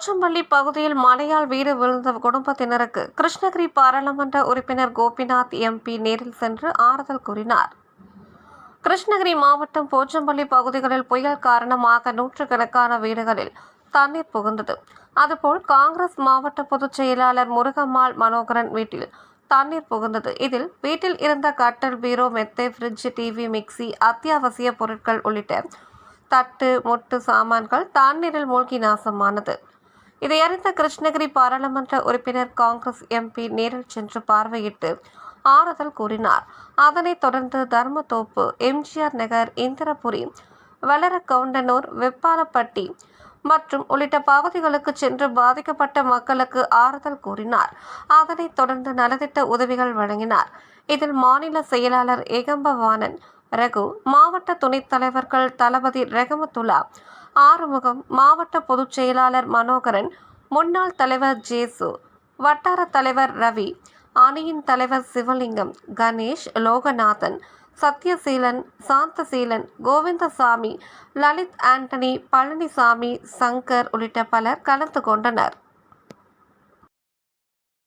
போச்சம்பள்ளி பகுதியில் மழையால் வீடு விழுந்த குடும்பத்தினருக்கு கிருஷ்ணகிரி பாராளுமன்ற உறுப்பினர் கோபிநாத் எம்பி நேரில் சென்று ஆறுதல் கூறினார். கிருஷ்ணகிரி மாவட்டம் போச்சம்பள்ளி பகுதிகளில் புயல் காரணமாக நூற்றுக்கணக்கான வீடுகளில் தண்ணீர் புகுந்தது. அதுபோல் காங்கிரஸ் மாவட்ட பொதுச் செயலாளர் முருகம்மாள் மனோகரன் வீட்டில் தண்ணீர் புகுந்தது. இதில் வீட்டில் இருந்த கட்டல் பீரோ மெத்தை ஃப்ரிட்ஜ் டிவி மிக்சி அத்தியாவசிய பொருட்கள் உள்ளிட்ட தட்டு முட்டு சாமான்கள் தண்ணீரில் மூழ்கி நாசமானது. இதையறிந்த கிருஷ்ணகிரி பாராளுமன்ற உறுப்பினர் காங்கிரஸ் எம்பி நேரில் சென்று பார்வையிட்டு ஆறுதல் கூறினார். அதனைத் தொடர்ந்து தர்மத்தோப்பு எம்ஜிஆர் நகர் இந்திரபுரி வளரகவுண்டனூர் வெப்பாலப்பட்டி மற்றும் உள்ளிட்ட பகுதிகளுக்கு சென்று பாதிக்கப்பட்ட மக்களுக்கு ஆறுதல் கூறினார். அதனைத் தொடர்ந்து நலத்திட்ட உதவிகள் வழங்கினார். இதில் மாநில செயலாளர் ஏகம்பவாணன் ரகு மாவட்ட துணைத் தலைவர்கள் தளபதி ரெகமத்துல்லா ஆறுமுகம் மாவட்ட பொதுச் செயலாளர் மனோகரன் முன்னாள் தலைவர் ஜேசு வட்டார தலைவர் ரவி அணியின் தலைவர் சிவலிங்கம் கணேஷ் லோகநாதன் சத்யசீலன் சாந்தசீலன் கோவிந்தசாமி லலித் ஆண்டனி பழனிசாமி சங்கர் உள்ளிட்ட பலர் கலந்து கொண்டனர்.